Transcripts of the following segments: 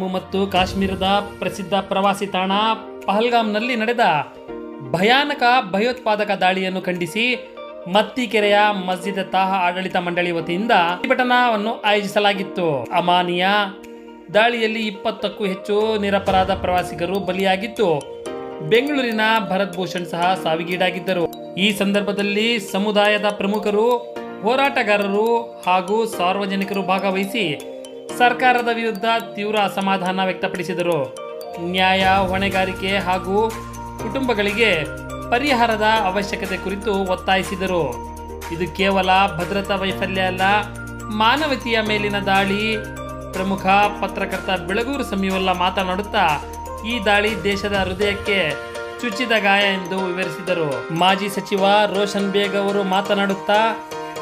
ಜಮ್ಮು ಮತ್ತು ಕಾಶ್ಮೀರದ ಪ್ರಸಿದ್ಧ ಪ್ರವಾಸಿ ತಾಣ ಪಹಲ್ಗಾಮ್ನಲ್ಲಿ ನಡೆದ ಭಯಾನಕ ಭಯೋತ್ಪಾದಕ ದಾಳಿಯನ್ನು ಖಂಡಿಸಿ ಮತ್ತಿಕೆರೆಯ ಮಸ್ಜಿದ್ ತಾಹ ಆಡಳಿತ ಮಂಡಳಿ ವತಿಯಿಂದ ಪ್ರತಿಭಟನಾವನ್ನು ಆಯೋಜಿಸಲಾಗಿತ್ತು. ಅಮಾನಿಯ ದಾಳಿಯಲ್ಲಿ ಇಪ್ಪತ್ತಕ್ಕೂ ಹೆಚ್ಚು ನಿರಪರಾಧ ಪ್ರವಾಸಿಗರು ಬಲಿಯಾಗಿದ್ದು, ಬೆಂಗಳೂರಿನ ಭರತ್ ಭೂಷಣ್ ಸಹ ಸಾವಿಗೀಡಾಗಿದ್ದರು. ಈ ಸಂದರ್ಭದಲ್ಲಿ ಸಮುದಾಯದ ಪ್ರಮುಖರು, ಹೋರಾಟಗಾರರು ಹಾಗೂ ಸಾರ್ವಜನಿಕರು ಭಾಗವಹಿಸಿ ಸರ್ಕಾರದ ವಿರುದ್ಧ ತೀವ್ರ ಅಸಮಾಧಾನ ವ್ಯಕ್ತಪಡಿಸಿದರು. ನ್ಯಾಯ, ಹೊಣೆಗಾರಿಕೆ ಹಾಗೂ ಕುಟುಂಬಗಳಿಗೆ ಪರಿಹಾರದ ಅವಶ್ಯಕತೆ ಕುರಿತು ಒತ್ತಾಯಿಸಿದರು. ಇದು ಕೇವಲ ಭದ್ರತಾ ವೈಫಲ್ಯ ಅಲ್ಲ, ಮಾನವತೆಯ ಮೇಲಿನ ದಾಳಿ, ಪ್ರಮುಖ ಪತ್ರಕರ್ತ ಬೆಳಗೂರು ಸಮೀವಲ್ಲ ಮಾತನಾಡುತ್ತಾ ಈ ದಾಳಿ ದೇಶದ ಹೃದಯಕ್ಕೆ ಚುಚ್ಚಿದ ಗಾಯ ಎಂದು ವಿವರಿಸಿದರು. ಮಾಜಿ ಸಚಿವ ರೋಷನ್ ಬೇಗ್ ಅವರು ಮಾತನಾಡುತ್ತಾ,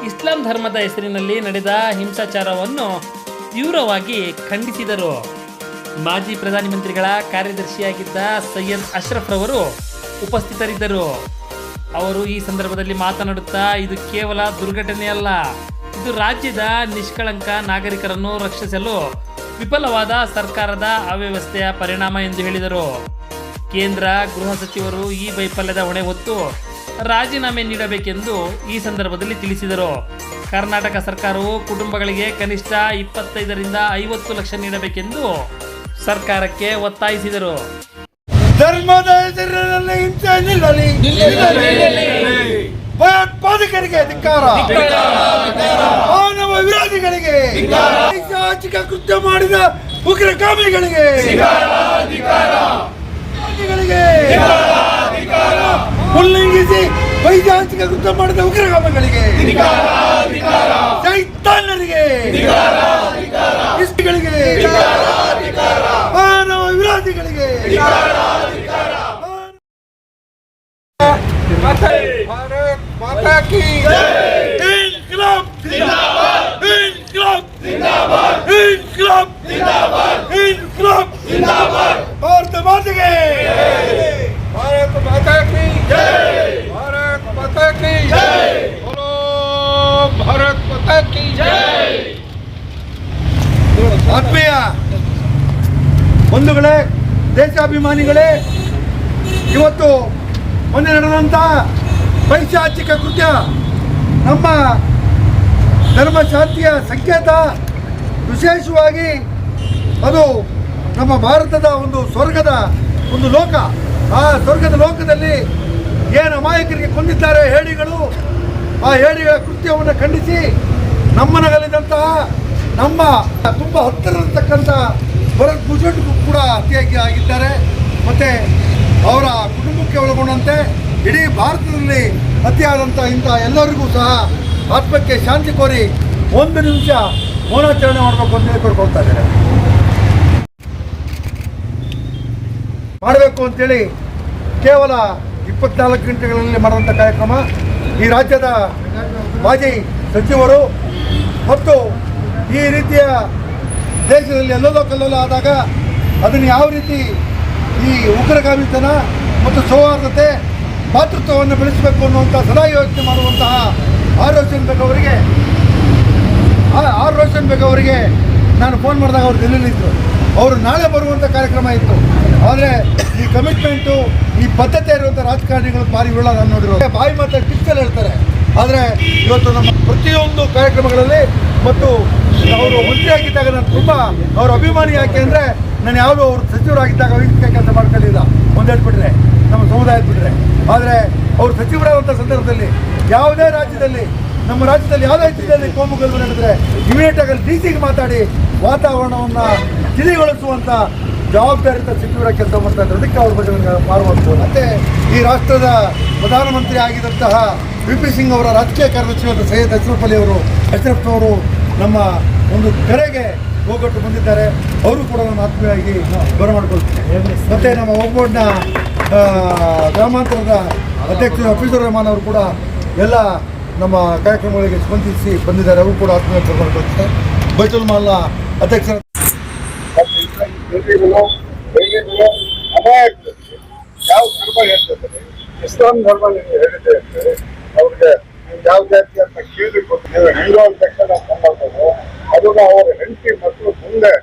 ಇಸ್ಲಾಂ ಧರ್ಮದ ಹೆಸರಿನಲ್ಲಿ ನಡೆದ ಹಿಂಸಾಚಾರವನ್ನು ತೀವ್ರವಾಗಿ ಖಂಡಿಸಿದರು. ಮಾಜಿ ಪ್ರಧಾನಿ ಮಂತ್ರಿಗಳ ಕಾರ್ಯದರ್ಶಿಯಾಗಿದ್ದ ಸೈಯದ್ ಅಶ್ರಫ್ ರವರು ಉಪಸ್ಥಿತರಿದ್ದರು. ಅವರು ಈ ಸಂದರ್ಭದಲ್ಲಿ ಮಾತನಾಡುತ್ತಾ, ಇದು ಕೇವಲ ದುರ್ಘಟನೆಯಲ್ಲ ಇದು ರಾಜ್ಯದ ನಿಷ್ಕಳಂಕ ನಾಗರಿಕರನ್ನು ರಕ್ಷಿಸಲು ವಿಫಲವಾದ ಸರ್ಕಾರದ ಅವ್ಯವಸ್ಥೆಯ ಪರಿಣಾಮ ಎಂದು ಹೇಳಿದರು. ಕೇಂದ್ರ ಗೃಹ ಸಚಿವರು ಈ ವೈಫಲ್ಯದ ಹೊಣೆ ಹೊತ್ತು ರಾಜೀನಾಮೆ ನೀಡಬೇಕೆಂದು ಈ ಸಂದರ್ಭದಲ್ಲಿ ತಿಳಿಸಿದರು. ಕರ್ನಾಟಕ ಸರ್ಕಾರವು ಕುಟುಂಬಗಳಿಗೆ ಕನಿಷ್ಠ ಇಪ್ಪತ್ತೈದರಿಂದ ಐವತ್ತು ಲಕ್ಷ ನೀಡಬೇಕೆಂದು ಸರ್ಕಾರಕ್ಕೆ ಒತ್ತಾಯಿಸಿದರು. ಧರ್ಮದ ಹೆಸರಿನಲ್ಲಿ ಹಿಂಸೆ ನಿಲ್ಲಲಿ. ಭಯೋತ್ಪಾದಕರಿಗೆ ಅಧಿಕಾರ ಮಾನವ ವಿರೋಧಿಗಳಿಗೆ. ಐತಿಹಾಸಿಕ ಕೃತ್ಯ ಮಾಡಿದ ಉಗ್ರಗಾಮಿಗಳಿಗೆ. ವಿರೋಧಿಗಳಿಗೆ ಉಲ್ಲಂಘಿಸಿ ವೈದ್ಯಾಂತಿಕ ಕೃತ್ಯ ಮಾಡಿದ ಉಗ್ರಗಾಮಗಳಿಗೆ ಚೈತಾನ್ಯರಿಗೆ ಇಷ್ಟಗಳಿಗೆ ಮಾನವ ವಿರೋಧಿಗಳಿಗೆ ಇನ್ಕ್ಲಾಬ್ ಇನ್ಕ್ಲಾಬ್ ಇನ್ಕ್ಲಾಬ್ ಇನ್ಕ್ಲಾಬ್ ಆತ್ಮೀಯ ಬಂಧುಗಳೇ, ದೇಶಾಭಿಮಾನಿಗಳೇ, ಇವತ್ತು ಮೊನ್ನೆ ನಡೆದಂಥ ಪೈಶಾಚಿಕ ಕೃತ್ಯ, ನಮ್ಮ ಧರ್ಮಶಾಂತಿಯ ಸಂಕೇತ, ವಿಶೇಷವಾಗಿ ಅದು ನಮ್ಮ ಭಾರತದ ಒಂದು ಸ್ವರ್ಗದ ಒಂದು ಲೋಕ. ಆ ಸ್ವರ್ಗದ ಲೋಕದಲ್ಲಿ ಏನು ಅಮಾಯಕರಿಗೆ ಕೊಂದಿದ್ದಾರೆ ಹೇಳಿಗಳು ಆ ಹೇಡಿಗಳ ಕೃತ್ಯವನ್ನು ಖಂಡಿಸಿ ನಮ್ಮನಗಲಿದಂತಹ ನಮ್ಮ ತುಂಬ ಹತ್ತಿರತಕ್ಕಂಥ ಭರತ್ ಗುಜರಿಗೂ ಕೂಡ ಅತಿಯಾಗಿ ಆಗಿದ್ದಾರೆ. ಮತ್ತು ಅವರ ಕುಟುಂಬಕ್ಕೆ ಒಳಗೊಂಡಂತೆ ಇಡೀ ಭಾರತದಲ್ಲಿ ಅತಿಯಾದಂಥ ಇಂಥ ಎಲ್ಲರಿಗೂ ಸಹ ಆತ್ಮಕ್ಕೆ ಶಾಂತಿ ಕೋರಿ ಒಂದು ನಿಮಿಷ ಮೌನಾಚರಣೆ ಮಾಡಬೇಕು ಅಂತ ಹೇಳಿ ಕೋರ್ಕೊಳ್ತಾ ಇದ್ದಾರೆ ಮಾಡಬೇಕು ಅಂತೇಳಿ ಕೇವಲ ಇಪ್ಪತ್ನಾಲ್ಕು ಗಂಟೆಗಳಲ್ಲಿ ಮಾಡುವಂಥ ಕಾರ್ಯಕ್ರಮ ಈ ರಾಜ್ಯದ ಮಾಜಿ ಸಚಿವರು ಮತ್ತು ಈ ರೀತಿಯ ದೇಶದಲ್ಲಿ ಎಲ್ಲೆಲ್ಲೋ ಕಲ್ಲೋಲ ಆದಾಗ ಅದನ್ನು ಯಾವ ರೀತಿ ಈ ಉಗ್ರಗಾಮಿತನ ಮತ್ತು ಸೌಹಾರ್ದತೆ, ಮಾತೃತ್ವವನ್ನು ಬೆಳೆಸಬೇಕು ಅನ್ನುವಂಥ ಸದಾ ಯೋಚನೆ ಮಾಡುವಂತಹ ಆರ್ ರೋಷನ್ ಬೇಗ್ ಅವರಿಗೆ ಆರ್ ರೋಷನ್ ಬೇಗ್ ಅವರಿಗೆ ನಾನು ಫೋನ್ ಮಾಡಿದಾಗ ಅವರು ಡೆಲ್ಲಿಲಿದ್ದರು ಅವರು ನಾಳೆ ಬರುವಂಥ ಕಾರ್ಯಕ್ರಮ ಇತ್ತು. ಆದರೆ ಈ ಕಮಿಟ್ಮೆಂಟು, ಈ ಬದ್ಧತೆ ಇರುವಂಥ ರಾಜಕಾರಣಿಗಳು ಭಾರಿ ಉಳ್ಳ ನಾನು ನೋಡಿರೋ ಬಾಯಿ ಮಾತ್ರ ಟಿಪ್ಸಲ್ಲಿ ಹೇಳ್ತಾರೆ. ಆದರೆ ಇವತ್ತು ನಮ್ಮ ಪ್ರತಿಯೊಂದು ಕಾರ್ಯಕ್ರಮಗಳಲ್ಲಿ ಮತ್ತು ಅವರು ಮಂತ್ರಿಯಾಗಿದ್ದಾಗ ನಾನು ತುಂಬ ಅವ್ರ ಅಭಿಮಾನಿ ಯಾಕೆ ಅಂದರೆ ನಾನು ಯಾವುದೋ ಅವರು ಸಚಿವರಾಗಿದ್ದಾಗ ವೈಯಕ್ತಿಕ ಕೆಲಸ ಮಾಡ್ಕೊಳ್ಳಿಲ್ಲ ಒಂದು ಬಿಟ್ಟರೆ ನಮ್ಮ ಸಮುದಾಯದ ಬಿಟ್ಟರೆ ಆದರೆ ಅವರು ಸಚಿವರಾದಂಥ ಸಂದರ್ಭದಲ್ಲಿ ಯಾವುದೇ ರಾಜ್ಯದಲ್ಲಿ, ನಮ್ಮ ರಾಜ್ಯದಲ್ಲಿ ಯಾವುದೇ ಜಿಲ್ಲೆಯಲ್ಲಿ ಕೋಮು ಗಲಭೆ ನಡೆದರೆ ಇಮಿಡಿಯೇಟ್ ಆಗಿ ಡಿ ಸಿಗೆ ಮಾತಾಡಿ ವಾತಾವರಣವನ್ನು ತಿಳಿಗೊಳಿಸುವಂಥ ಜವಾಬ್ದಾರಿತ ಸಚಿವರ ಕೆಲಸ ಮಾಡ್ತಾ ಇದ್ದಾರೆ ಅದಕ್ಕೆ ಅವ್ರ ಬಗ್ಗೆ ನನಗೆ ಮಾರುವಂಥದ್ದು ಮತ್ತೆ ಈ ರಾಷ್ಟ್ರದ ಪ್ರಧಾನಮಂತ್ರಿ ಆಗಿದ್ದಂತಹ ವಿ ಪಿ ಸಿಂಗ್ ಅವರ ರಾಜಕೀಯ ಕಾರ್ಯದರ್ಶಿಯಾದ ಸೈಯದ್ ಅಶ್ರಫ್ ಅಲಿ ಅವರು, ಅಶ್ರಫ್ ಅವರು ನಮ್ಮ ಒಂದು ಕರೆಗೆ ಹೋಗಟ್ಟು ಬಂದಿದ್ದಾರೆ. ಅವರು ಕೂಡ ನಾನು ಆತ್ಮೀಯವಾಗಿ ಬರಮಾಡ್ಕೊಳ್ತೀನಿ ಮತ್ತು ನಮ್ಮ ಒಬ್ಬೊಡ್ನ ಗ್ರಾಮಾಂತರದ ಅಧ್ಯಕ್ಷ ಹಫೀಜುರ್ ರಹಮಾನ್ ಅವರು ಕೂಡ ಎಲ್ಲ ನಮ್ಮ ಕಾರ್ಯಕ್ರಮಗಳಿಗೆ ಸ್ಪಂದಿಸಿ ಬಂದಿದ್ದಾರೆ. ಅವರು ಕೂಡ ಆತ್ಮೀಯ ಬರಮಾಡ್ಕೊಳ್ತಾರೆ ಬೈತುಲ್ ಮಾಲ್ನ ಅಧ್ಯಕ್ಷರ ಯಾವ ಧರ್ಮ ಹೇಳ್ತಾರೆ ಇಸ್ಲಾಂ ಧರ್ಮ ಹೇಳಿದೆ ಅವ್ರಿಗೆ ಯಾವ ಜಾತಿ ಅಂತ ಕೇಳಬೇಕು ನೀವು ಹೀರೋ ಅಂದ ತಕ್ಷಣ ಸಂಬಂಧವು ಅದನ್ನ ಅವರ ಹೆಂಡತಿ ಮಕ್ಕಳು ಮುಂದೆ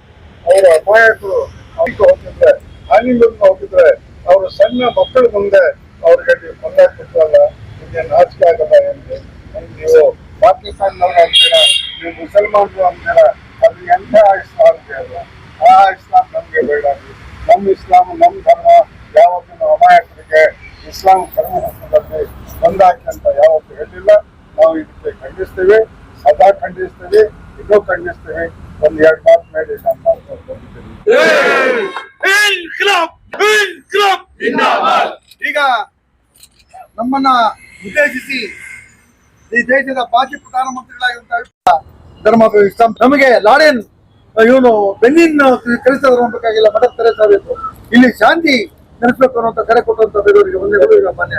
ಅವರ ಅಮಾಯಕರು ಅದಕ್ಕೆ ಹೋಗಿದ್ರೆ ಹಾನಿಂದ ಹೋಗಿದ್ರೆ ಅವರು ಸಣ್ಣ ಮಕ್ಕಳ ಮುಂದೆ ಅವ್ರಿಗೆ ನೀವು ಕೊಂಡಾಕ್ ಕೊಟ್ಟಲ್ಲ ನಿಮಗೆ ನಾಚಿಕೆ ಆಗಲ್ಲ ಎಂದು ನೀವು ಪಾಕಿಸ್ತಾನದವ್ರು ಅಂತೀರ, ನೀವು ಮುಸಲ್ಮಾನರು ಅಂತೀರ, ಅದು ಎಂಥ ಇಸ್ಲಾಂ ಅಲ್ಲ ಆ ಇಸ್ಲಾಂ ನಮ್ಗೆ ಬೇಡ ನಮ್ಮ ಇಸ್ಲಾಂ, ನಮ್ಮ ಧರ್ಮ ಯಾವತ್ತೂ ನಾವು ಅಮಾಯಕರಿಗೆ ಇಸ್ಲಾಂ ಧರ್ಮದಲ್ಲಿ ಬಂದಾಕಿ ಅಂತ ಯಾವತ್ತೂ ಹೇಳಿಲ್ಲ ನಾವು ಇದಕ್ಕೆ ಖಂಡಿಸ್ತೀವಿ ಸದಾ ಖಂಡಿಸ್ತೀವಿ ಇನ್ನೂ ಖಂಡಿಸ್ತೀವಿ ಒಂದ್ ಎರಡು ಮಾತು ಮೇಲೆ ನಾನು ಮಾತಾಡ್ಕೊಂಡು ಬಂದಿದ್ದೀನಿ ಈಗ ನಮ್ಮನ್ನ ಉದ್ದೇಶಿಸಿ ಈ ದೇಶದ ಮಾಜಿ ಪ್ರಧಾನಮಂತ್ರಿಗಳಾಗಿರುವಂತಹ ಧರ್ಮ ಇಸ್ಲಾಂ ನಮಗೆ ಲಾಡೆನ್ ಇವನು ಬೆನ್ನಿನ್ ಕಲಿಸೋದ್ರ ಬೇಕಾಗಿಲ್ಲ ಮದರ್ ತೆರೇಸಾ ಬೇಕು ಇಲ್ಲಿ ಶಾಂತಿ ನೆಲೆಸಬೇಕು ಅನ್ನುವಂತ ಕರೆ ಕೊಟ್ಟಂತ ಬೇರೆಯವರಿಗೆ ಒಂದೇ ಈಗ ಮಾನ್ಯ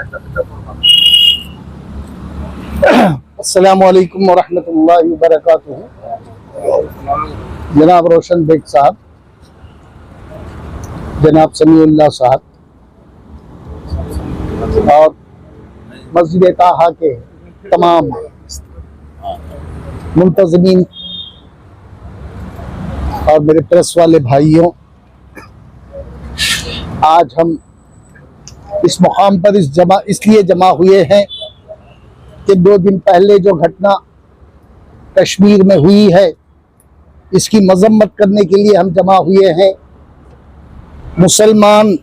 अस्सलाम वालेकुम वरहमतुल्लाहि वबरकातुहू जनाब रोशन बेग साहब जनाब समीउल्लाह साहब और मस्जिद ताहा के तमाम मुंतजमीन। और मेरे प्रेस वाले भाइयों, आज हम इस मुकाम पर इस जमा, इसलिए जमा हुए हैं कि दो दिन पहले जो घटना कश्मीर में हुई है, इसकी मजम्मत करने के लिए हम जमा हुए हैं। मुसलमान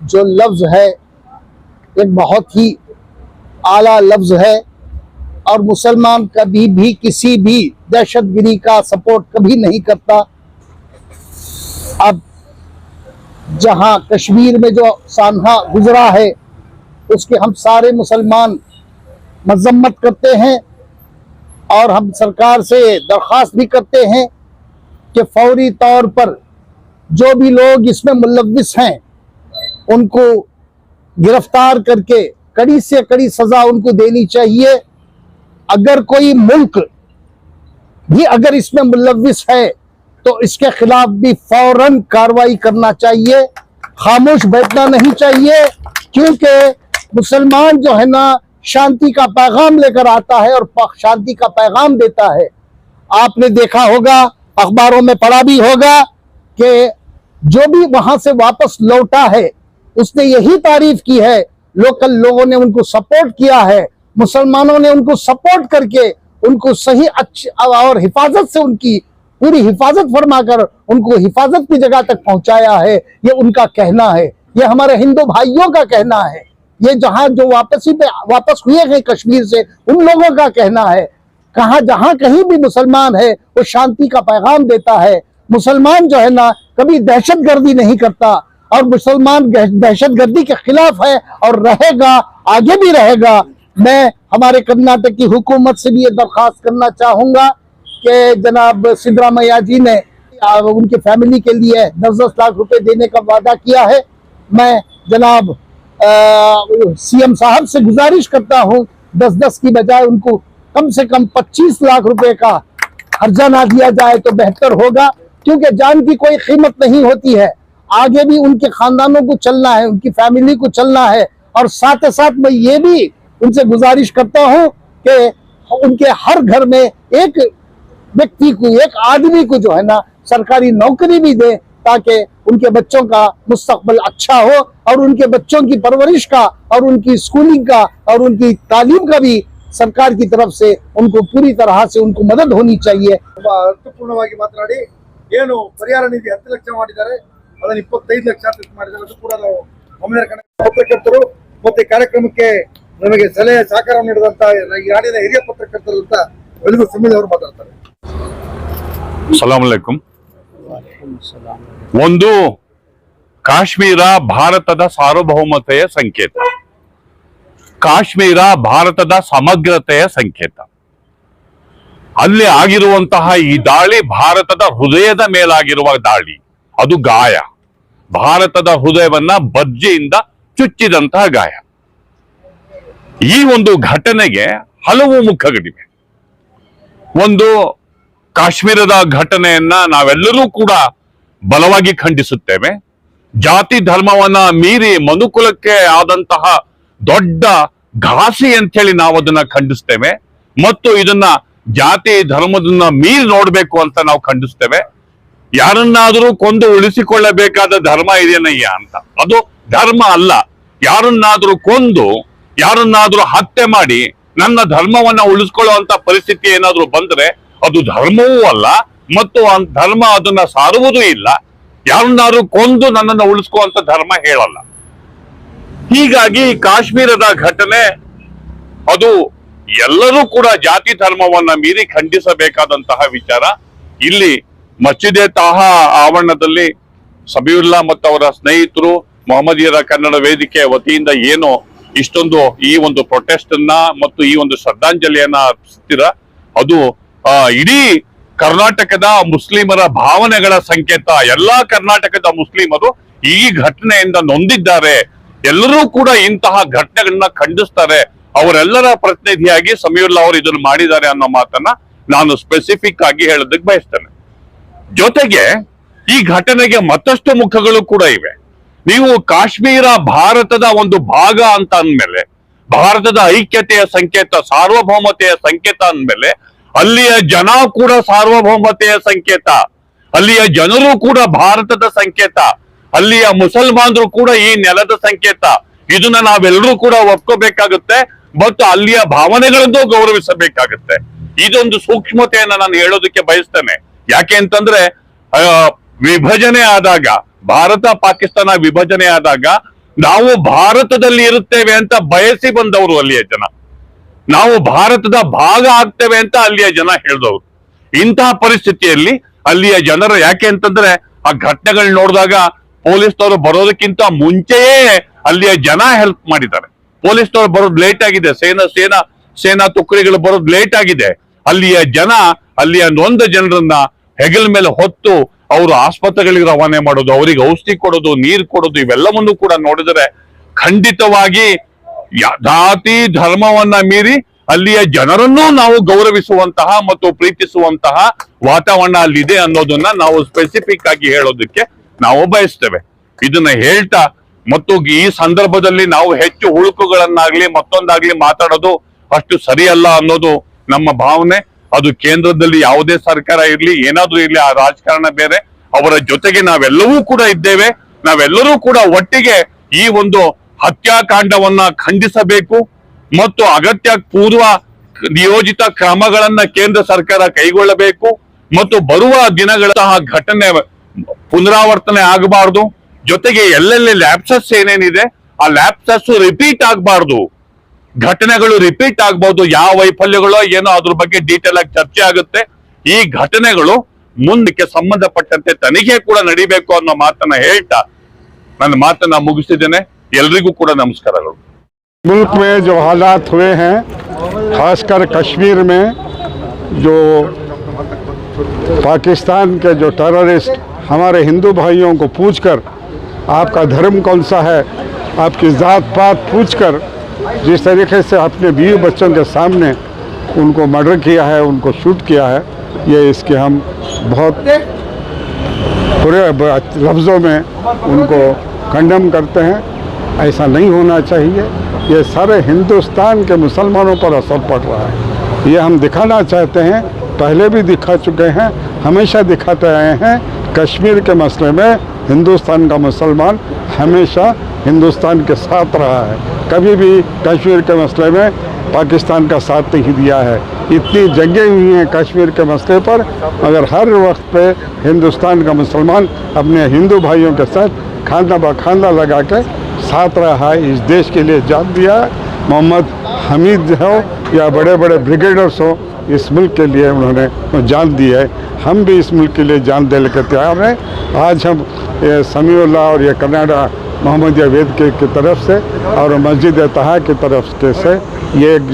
जो लफ्ज़ है, एक बहुत ही आला लफ्ज़ है। और मुसलमान कभी भी किसी भी दहशतगिरी का सपोर्ट कभी नहीं करता। अब जहाँ कश्मीर में जो सान्हा गुजरा है, उसके हम सारे मुसलमान मजम्मत करते हैं और हम सरकार से दरख्वास्त भी करते हैं कि फौरी तौर पर जो भी लोग इसमें मुलविस हैं, उनको गिरफ़्तार करके कड़ी से कड़ी सजा उनको देनी चाहिए। अगर कोई मुल्क भी अगर इसमें मुलविस है तो इसके खिलाफ भी फ़ौरन कार्रवाई करना चाहिए। खामोश बैठना नहीं चाहिए, क्योंकि मुसलमान जो है ना, शांति का पैगाम लेकर आता है और शांति का पैगाम देता है। आपने देखा होगा, अखबारों में पढ़ा भी होगा कि जो भी वहाँ से वापस लौटा है, उसने यही तारीफ़ की है। लोकल लोगों ने उनको सपोर्ट किया है। मुसलमानों ने उनको सपोर्ट करके उनको सही अच्छी और हिफाजत से उनकी पूरी हिफाजत फरमाकर उनको हिफाजत की जगह तक पहुँचाया है। ये उनका कहना है। ये हमारे हिंदू भाइयों का कहना है। ये जहाँ जो वापसी पे वापस हुए हैं कश्मीर से, उन लोगों का कहना है। कहा जहाँ कहीं भी मुसलमान है, वो शांति का पैगाम देता है। मुसलमान जो है ना, कभी दहशत गर्दी नहीं करता। और मुसलमान दहशत गर्दी के खिलाफ है और रहेगा, आगे भी रहेगा। मैं हमारे कर्नाटक की हुकूमत से भी ये दरख्वास्त करना चाहूँगा कि जनाब सिद्धरामैया जी ने उनकी फैमिली के लिए दस दस लाख रुपए देने का वादा किया है। मैं जनाब सीएम साहब से गुजारिश करता हूँ, दस दस की बजाय उनको कम से कम पच्चीस लाख रुपए का खर्चा ना दिया जाए तो बेहतर होगा, क्योंकि जान की कोई कीमत नहीं होती है। आगे भी उनके खानदानों को चलना है, उनकी फैमिली को चलना है, और साथ साथ मैं ये भी उनसे गुजारिश करता हूं कि उनके हर घर में एक व्यक्ति को एक आदमी को जो है ना सरकारी नौकरी भी दे ताकि उनके बच्चों का मुस्तकबल अच्छा हो और उनके बच्चों की परवरिश का और उनकी स्कूलिंग का और उनकी तालीम का भी सरकार की तरफ से उनको पूरी तरह से उनको मदद होनी चाहिए ತುಂಬಾ ಅರ್ಥಪೂರ್ಣವಾಗಿ ಮಾತನಾಡಿ ಏನು ಪರಿಹಾರ ನಿಧಿ ಹತ್ತು ಲಕ್ಷ ಮಾಡಿದ್ದಾರೆ ಅದನ್ನ ಇಪ್ಪತ್ತೈದು ಲಕ್ಷ ಅಂತ ಮಾಡಿದ್ದಾರೆ ಅದು ಕೂಡ ನಾವು ಗಮನ ಕಣ ಪತ್ರಕರ್ತರು ಮತ್ತೆ ಕಾರ್ಯಕ್ರಮಕ್ಕೆ ನಮಗೆ ಸಲಹೆ ಸಹಕಾರ ನೀಡಿದಂತ ನಾಡಿನ ಹಿರಿಯ ಪತ್ರಕರ್ತರಂತ ಅಂತ ಸುಮ್ಮನೆ ಅವರು ಮಾತಾಡ್ತಾರೆ. ಸಲಾಂ ಒಂದು ಕಾಶ್ಮೀರ ಭಾರತದ ಸಾರ್ವಭೌಮತೆಯ ಸಂಕೇತ. ಕಾಶ್ಮೀರ ಭಾರತದ ಸಮಗ್ರತೆಯ ಸಂಕೇತ. ಅಲ್ಲಿ ಆಗಿರುವಂತಹ ಈ ದಾಳಿ ಭಾರತದ ಹೃದಯದ ಮೇಲಾಗಿರುವ ದಾಳಿ. ಅದು ಗಾಯ. ಭಾರತದ ಹೃದಯವನ್ನ ಬಜ್ಜೆಯಿಂದ ಚುಚ್ಚಿದಂತಹ ಗಾಯ. ಈ ಒಂದು ಘಟನೆಗೆ ಹಲವು ಮುಖಗಳಿವೆ. ಒಂದು ಕಾಶ್ಮೀರದ ಘಟನೆಯನ್ನ ನಾವೆಲ್ಲರೂ ಕೂಡ ಬಲವಾಗಿ ಖಂಡಿಸುತ್ತೇವೆ. ಜಾತಿ ಧರ್ಮವನ್ನ ಮೀರಿ ಮನುಕುಲಕ್ಕೆ ಆದಂತಹ ದೊಡ್ಡ ಘಾಸಿ ಅಂತೇಳಿ ನಾವು ಅದನ್ನ ಖಂಡಿಸ್ತೇವೆ. ಮತ್ತು ಇದನ್ನ ಜಾತಿ ಧರ್ಮದನ್ನ ಮೀರಿ ನೋಡ್ಬೇಕು ಅಂತ ನಾವು ಖಂಡಿಸ್ತೇವೆ. ಯಾರನ್ನಾದರೂ ಕೊಂದು ಉಳಿಸಿಕೊಳ್ಳಬೇಕಾದ ಧರ್ಮ ಇದೇನಯ್ಯ ಅಂತ. ಅದು ಧರ್ಮ ಅಲ್ಲ. ಯಾರನ್ನಾದರೂ ಕೊಂದು ಯಾರನ್ನಾದ್ರೂ ಹತ್ಯೆ ಮಾಡಿ ನನ್ನ ಧರ್ಮವನ್ನ ಉಳಿಸ್ಕೊಳ್ಳುವಂತ ಪರಿಸ್ಥಿತಿ ಏನಾದ್ರೂ ಬಂದ್ರೆ ಅದು ಧರ್ಮವೂ ಅಲ್ಲ, ಮತ್ತು ಧರ್ಮ ಅದನ್ನ ಸಾರುವುದೂ ಇಲ್ಲ. ಯಾರನ್ನಾದ್ರೂ ಕೊಂದು ನನ್ನನ್ನು ಅಂತ ಧರ್ಮ ಹೇಳಲ್ಲ. ಹೀಗಾಗಿ ಕಾಶ್ಮೀರದ ಘಟನೆ, ಅದು ಎಲ್ಲರೂ ಕೂಡ ಜಾತಿ ಧರ್ಮವನ್ನ ಮೀರಿ ಖಂಡಿಸಬೇಕಾದಂತಹ ವಿಚಾರ. ಇಲ್ಲಿ ಮಚ್ಚಿದೆ ತಾಹಾ ಆವರಣದಲ್ಲಿ ಸಬಿಯುಲ್ಲಾ ಮತ್ತು ಅವರ ಸ್ನೇಹಿತರು, ಮೊಹಮ್ಮದಿಯರ ಕನ್ನಡ ವೇದಿಕೆ ವತಿಯಿಂದ ಏನು ಇಷ್ಟೊಂದು ಈ ಒಂದು ಪ್ರೊಟೆಸ್ಟ್ ಅನ್ನ ಮತ್ತು ಈ ಒಂದು ಶ್ರದ್ಧಾಂಜಲಿಯನ್ನ ಅರ್ಪಿಸ್ತೀರ? ಅದು ಇಡೀ ಕರ್ನಾಟಕದ ಮುಸ್ಲಿಮರ ಭಾವನೆಗಳ ಸಂಕೇತ. ಎಲ್ಲಾ ಕರ್ನಾಟಕದ ಮುಸ್ಲಿಮರು ಈ ಘಟನೆಯಿಂದ ನೊಂದಿದ್ದಾರೆ. ಎಲ್ಲರೂ ಕೂಡ ಇಂತಹ ಘಟನೆಗಳನ್ನ ಖಂಡಿಸ್ತಾರೆ. ಅವರೆಲ್ಲರ ಪ್ರತಿನಿಧಿಯಾಗಿ ಸಮೀವುಲ್ಲಾ ಅವರು ಇದನ್ನು ಮಾಡಿದ್ದಾರೆ ಅನ್ನೋ ಮಾತನ್ನ ನಾನು ಸ್ಪೆಸಿಫಿಕ್ ಆಗಿ ಹೇಳೋದಕ್ಕೆ ಬಯಸ್ತೇನೆ. ಜೊತೆಗೆ ಈ ಘಟನೆಗೆ ಮತ್ತಷ್ಟು ಮುಖಗಳು ಕೂಡ ಇವೆ. ನೀವು ಕಾಶ್ಮೀರ ಭಾರತದ ಒಂದು ಭಾಗ ಅಂತ ಅಂದ್ಮೇಲೆ, ಭಾರತದ ಐಕ್ಯತೆಯ ಸಂಕೇತ, ಸಾರ್ವಭೌಮತೆಯ ಸಂಕೇತ ಅಂದ್ಮೇಲೆ, ಅಲ್ಲಿಯ ಜನ ಕೂಡ ಸಾರ್ವಭೌಮತೆಯ ಸಂಕೇತ, ಅಲ್ಲಿಯ ಜನರು ಕೂಡ ಭಾರತದ ಸಂಕೇತ, ಅಲ್ಲಿಯ ಮುಸಲ್ಮಾನರು ಕೂಡ ಈ ನೆಲದ ಸಂಕೇತ. ಇದನ್ನ ನಾವೆಲ್ಲರೂ ಕೂಡ ಒಪ್ಕೋಬೇಕಾಗುತ್ತೆ, ಮತ್ತು ಅಲ್ಲಿಯ ಭಾವನೆಗಳನ್ನು ಗೌರವಿಸಬೇಕಾಗುತ್ತೆ. ಇದೊಂದು ಸೂಕ್ಷ್ಮತೆಯನ್ನ ನಾನು ಹೇಳೋದಕ್ಕೆ ಬಯಸ್ತೇನೆ. ಯಾಕೆ ಅಂತಂದ್ರೆ ವಿಭಜನೆ ಆದಾಗ, ಭಾರತ ಪಾಕಿಸ್ತಾನ ವಿಭಜನೆ ಆದಾಗ ನಾವು ಭಾರತದಲ್ಲಿ ಇರುತ್ತೇವೆ ಅಂತ ಬಯಸಿ ಬಂದವರು ಅಲ್ಲಿಯ ಜನ. ನಾವು ಭಾರತದ ಭಾಗ ಆಗ್ತೇವೆ ಅಂತ ಅಲ್ಲಿಯ ಜನ ಹೇಳಿದವರು. ಇಂತಹ ಪರಿಸ್ಥಿತಿಯಲ್ಲಿ ಅಲ್ಲಿಯ ಜನರು ಯಾಕೆ ಅಂತಂದ್ರೆ, ಆ ಘಟನೆಗಳು ನೋಡಿದಾಗ ಪೊಲೀಸ್ನವರು ಬರೋದಕ್ಕಿಂತ ಮುಂಚೆಯೇ ಅಲ್ಲಿಯ ಜನ ಹೆಲ್ಪ್ ಮಾಡಿದ್ದಾರೆ. ಪೊಲೀಸ್ನವರು ಬರೋದು ಲೇಟ್ ಆಗಿದೆ, ಸೇನಾ ಸೇನಾ ಸೇನಾ ತುಕಡಿಗಳು ಬರೋದು ಲೇಟ್ ಆಗಿದೆ. ಅಲ್ಲಿಯ ಜನ, ಅಲ್ಲಿಯ ನೊಂದ ಜನರನ್ನ ಹೆಗಲ ಮೇಲೆ ಹೊತ್ತು ಅವರು ಆಸ್ಪತ್ರೆಗಳಿಗೆ ರವಾನೆ ಮಾಡೋದು, ಅವರಿಗೆ ಔಷಧಿ ಕೊಡೋದು, ನೀರು ಕೊಡೋದು, ಇವೆಲ್ಲವನ್ನು ಕೂಡ ನೋಡಿದರೆ ಖಂಡಿತವಾಗಿ ಜಾತಿ ಧರ್ಮವನ್ನ ಮೀರಿ ಅಲ್ಲಿಯ ಜನರನ್ನೂ ನಾವು ಗೌರವಿಸುವಂತಹ ಮತ್ತು ಪ್ರೀತಿಸುವಂತಹ ವಾತಾವರಣ ಅಲ್ಲಿದೆ ಅನ್ನೋದನ್ನ ನಾವು ಸ್ಪೆಸಿಫಿಕ್ ಆಗಿ ಹೇಳೋದಕ್ಕೆ ನಾವು ಬಯಸ್ತೇವೆ. ಇದನ್ನ ಹೇಳ್ತಾ ಮತ್ತು ಈ ಸಂದರ್ಭದಲ್ಲಿ ನಾವು ಹೆಚ್ಚು ಹುಳುಕುಗಳನ್ನಾಗ್ಲಿ ಮತ್ತೊಂದಾಗ್ಲಿ ಮಾತಾಡೋದು ಅಷ್ಟು ಸರಿಯಲ್ಲ ಅನ್ನೋದು ನಮ್ಮ ಭಾವನೆ. ಅದು ಕೇಂದ್ರದಲ್ಲಿ ಯಾವುದೇ ಸರ್ಕಾರ ಇರಲಿ, ಏನಾದ್ರೂ ಇರಲಿ, ಆ ರಾಜಕಾರಣ ಬೇರೆ. ಅವರ ಜೊತೆಗೆ ನಾವೆಲ್ಲವೂ ಕೂಡ ಇದ್ದೇವೆ. ನಾವೆಲ್ಲರೂ ಕೂಡ ಒಟ್ಟಿಗೆ ಈ ಒಂದು ಹತ್ಯಾಕಾಂಡವನ್ನ ಖಂಡಿಸಬೇಕು. ಮತ್ತು ಅಗತ್ಯ ಪೂರ್ವ ನಿಯೋಜಿತ ಕ್ರಮಗಳನ್ನ ಕೇಂದ್ರ ಸರ್ಕಾರ ಕೈಗೊಳ್ಳಬೇಕು. ಮತ್ತು ಬರುವ ದಿನಗಳ ಘಟನೆ ಪುನರಾವರ್ತನೆ ಆಗಬಾರ್ದು. ಜೊತೆಗೆ ಎಲ್ಲೆಲ್ಲಿ ಲ್ಯಾಪ್ಸಸ್ ಏನೇನಿದೆ, ಆ ಲ್ಯಾಪ್ಸಸ್ ರಿಪೀಟ್ ಆಗಬಾರ್ದು. ಘಟನೆಗಳು ರಿಪೀಟ್ ಆಗ್ಬಹುದು ಯಾವ ವೈಫಲ್ಯಗಳೋ ಏನೋ ಅದ್ರ ಬಗ್ಗೆ ಡೀಟೇಲ್ ಆಗಿ ಚರ್ಚೆ ಆಗುತ್ತೆ ಈ ಘಟನೆಗಳು ಮುಂದಕ್ಕೆ ಸಂಬಂಧಪಟ್ಟಂತೆ ತನಿಖೆ ಕೂಡ ನಡಿಬೇಕು ಅನ್ನೋ ಮಾತನ್ನ ಹೇಳ್ತಾ ನನ್ನ ಮಾತನ್ನ ಮುಗಿಸಿದ್ದೇನೆ ಎಲ್ರಿಗೂ ಕೂಡ ನಮಸ್ಕಾರಗಳು मुल्क में जो हालात हुए हैं खासकर कश्मीर में जो पाकिस्तान के जो टेररिस्ट हमारे हिंदू भाइयों को पूछकर आपका धर्म कौन सा है आपकी ज़ात पात पूछकर जिस तरीके से अपने बीवी बच्चों के सामने उनको मर्डर किया है, उनको शूट किया है, ये इसके हम बहुत पूरे लफ्ज़ों में उनको कंडम करते हैं। ऐसा नहीं होना चाहिए। ये सारे हिंदुस्तान के मुसलमानों पर असर पड़ रहा है। ये हम दिखाना चाहते हैं, पहले भी दिखा चुके हैं, हमेशा दिखाते आए हैं, कश्मीर के मसले में हिंदुस्तान का मुसलमान हमेशा हिंदुस्तान के साथ रहा है। कभी भी कश्मीर के मसले में पाकिस्तान का साथ नहीं दिया है। इतनी जंगें हुई हैं कश्मीर के मसले पर, मगर हर वक्त पे हिंदुस्तान का मुसलमान अपने हिंदू भाइयों के साथ खाना बखाना लगा के साथ रहा है। इस देश के लिए जान दिया। मोहम्मद हमीद हो या बड़े बड़े ब्रिगेडर्स हो, इस मुल्क के लिए उन्होंने जान दी है। हम भी इस मुल्क के लिए जान देने के तैयार हैं। आज हम ये समीउल्लाह और ये कनाडा मोहम्मदिया वेद के की तरफ से और मस्जिद तहा की तरफ के से ये एक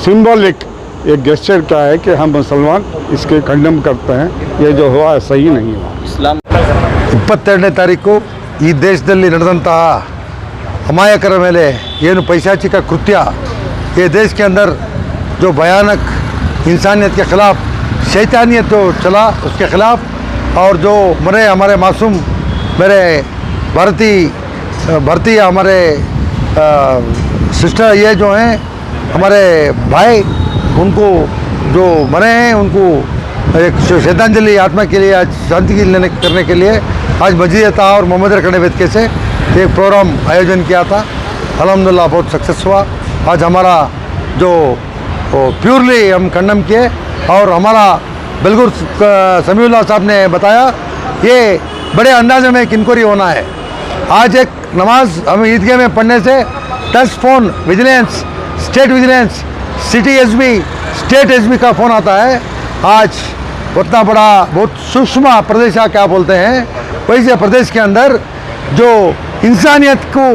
सिंबॉलिक एक गेस्चर क्या है कि हम मुसलमान इसके कंडम करते हैं ये जो हुआ है सही नहीं हुआ ಇಪ್ಪತ್ತೆರಡನೇ ತಾರೀಕು ಈ ದೇಶದಲ್ಲಿ ನಡೆದಂತಹ ಅಮಾಯಕರ ಮೇಲೆ ಏನು ಪೈಶಾಚಿಕ ಕೃತ್ಯ ये देश के अंदर जो भयानक इंसानियत के ख़िलाफ़ शैतानियत जो चला उसके ख़िलाफ़ और जो मरे हमारे मासूम मेरे भारती हमारे सिस्टर ये जो हैं, हमारे भाई, उनको जो मरे हैं, उनको एक श्रद्धांजलि आत्मा के लिए, आज शांति की लेने, करने के लिए, आज मस्जिद था और मोहम्मद रखने वेदके से एक प्रोग्राम आयोजन किया था। अलहमदिल्ला बहुत सक्सेस हुआ। आज हमारा जो प्योरली हम कंडम किए और हमारा बिल्कुल समीउल्ला साहब ने बताया, ये बड़े अंदाजे में एक इंक्वायरी होना है। आज एक नमाज़ हमें ईदगाह में पढ़ने से touch phone vigilance, state vigilance, city SB, state SB का फ़ोन आता है। आज उतना बड़ा, बहुत सूक्ष्म प्रदेश क्या बोलते हैं? वैसे प्रदेश के अंदर जो इंसानियत को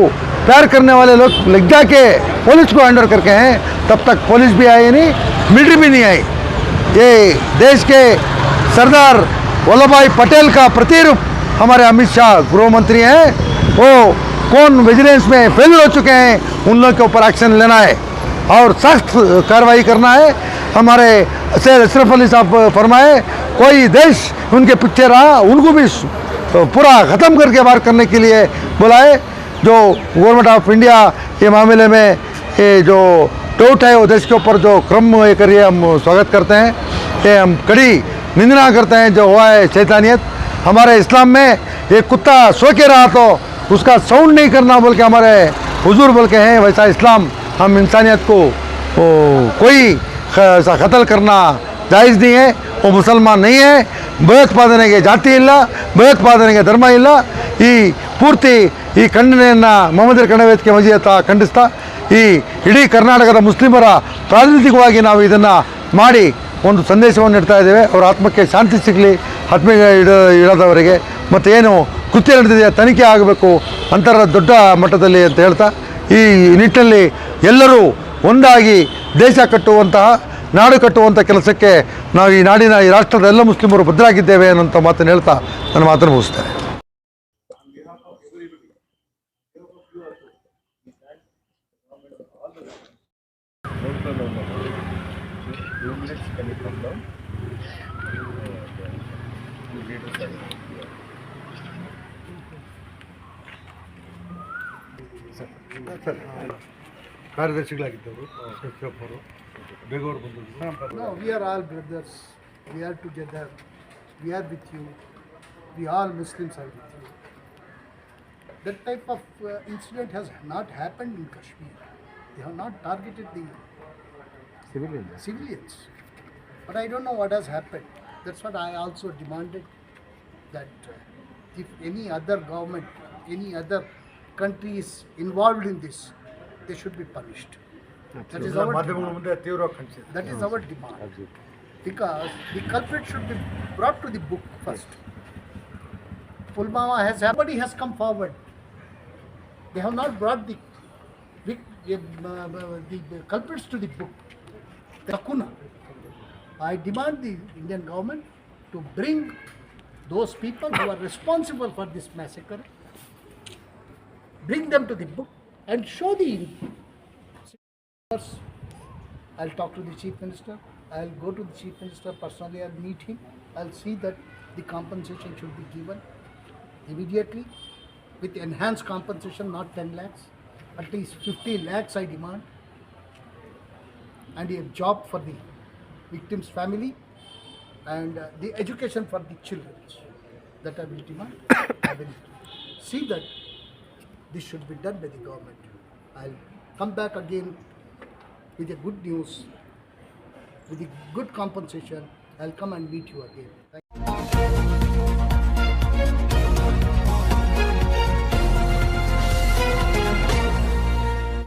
प्यार करने वाले लोग लग जा के पुलिस को हैंडल करके हैं, तब तक पुलिस भी आई नहीं मिलिट्री भी नहीं आई। ये देश के सरदार वल्लभ भाई पटेल का प्रतिरूप हमारे अमित शाह गृह मंत्री हैं। वो कौन विजिलेंस में फेल हो चुके हैं, उन लोगों के ऊपर एक्शन लेना है। और सख्त कार्रवाई करना है। हमारे सैद अशरफ अली साहब फरमाए, कोई देश उनके पीछे रहा, उनको भी पूरा ख़त्म करके बाहर करने के लिए बुलाए। जो गवर्नमेंट ऑफ़ इंडिया के मामले में ये जो टोट है, वो देश के ऊपर जो क्रम ये करिए हम स्वागत करते हैं। ये हम कड़ी निंदना करते हैं जो हुआ है, शैतानियत। हमारे इस्लाम में ये कुत्ता सो के रहा तो उसका साउंड नहीं करना बोल के हमारे हुजूर बोल के हैं वैसा इस्लाम हम इंसानियत को वो, कोई ख- ऐसा कत्ल करना जायज़ नहीं है वो मुसलमान नहीं है ಭಯೋತ್ಪಾದನೆಗೆ ಜಾತಿ ಇಲ್ಲ ಭಯೋತ್ಪಾದನೆಗೆ ಧರ್ಮ ಇಲ್ಲ ಈ ಪೂರ್ತಿ ಈ ಖಂಡನೆಯನ್ನು ಮೊಹಮ್ಮದರ ಕಣವೇದಿಕೆ ಮಜಿಯತ್ತ ಖಂಡಿಸ್ತಾ ಈ ಇಡೀ ಕರ್ನಾಟಕದ ಮುಸ್ಲಿಮರ ಪ್ರಾತಿನಿಧಿಕವಾಗಿ ನಾವು ಇದನ್ನು ಮಾಡಿ ಒಂದು ಸಂದೇಶವನ್ನು ಇಡ್ತಾ ಇದ್ದೇವೆ. ಅವರ ಆತ್ಮಕ್ಕೆ ಶಾಂತಿ ಸಿಗಲಿ ಆತ್ಮ ಇಡ, ಇಡದವರಿಗೆ. ಮತ್ತು ಏನು ಕೃತ್ಯ ನಡೆದಿದೆಯಾ ತನಿಖೆ ಆಗಬೇಕು ಅಂತರ ದೊಡ್ಡ ಮಟ್ಟದಲ್ಲಿ ಅಂತ ಹೇಳ್ತಾ, ಈ ನಿಟ್ಟಿನಲ್ಲಿ ಎಲ್ಲರೂ ಒಂದಾಗಿ ದೇಶ ಕಟ್ಟುವಂತಹ, ನಾಡು ಕಟ್ಟುವಂಥ ಕೆಲಸಕ್ಕೆ ನಾವು ಈ ನಾಡಿನ, ಈ ರಾಷ್ಟ್ರದ ಎಲ್ಲ ಮುಸ್ಲಿಮರು ಭದ್ರಾಗಿದ್ದೇವೆ ಅನ್ನೋಂಥ ಮಾತನ್ನು ಹೇಳ್ತಾ ನನ್ನ ಮಾತನ್ನು ಮುಗಿಸ್ತೇನೆ. ಕಾರ್ಯದರ್ಶಿಗಳಾಗಿದ್ದವರು ಅವರು ಬೇಗವರು ಬಂದರು No, we are all brothers. We are together. We are with you. We all Muslims are with you. That type of uh, incident has not happened in Kashmir. They have not targeted the civilians. But I don't know what has happened. That's what I also demanded that uh, if any other government, any other Countries involved in this, they should be punished. That is our demand. That is our demand. Because the culprit should be brought to the book first. Pulmama has, somebody has come forward. They have not brought the, the, uh, the, the culprits to the book. The I demand the Indian government to bring those people who are responsible for this massacre bring them to the book and show the I'll talk to the chief minister. I'll go to the chief minister personally. I'll meet him. I'll see that the compensation should be given immediately with enhanced compensation, not 10 lakhs. At least 50 lakhs I demand. And a job for the victim's family and uh, the education for the children. That I will demand. I will see that this should be done by the government. I'll come back again with a good news, with a good compensation. I'll come and meet you again. Thank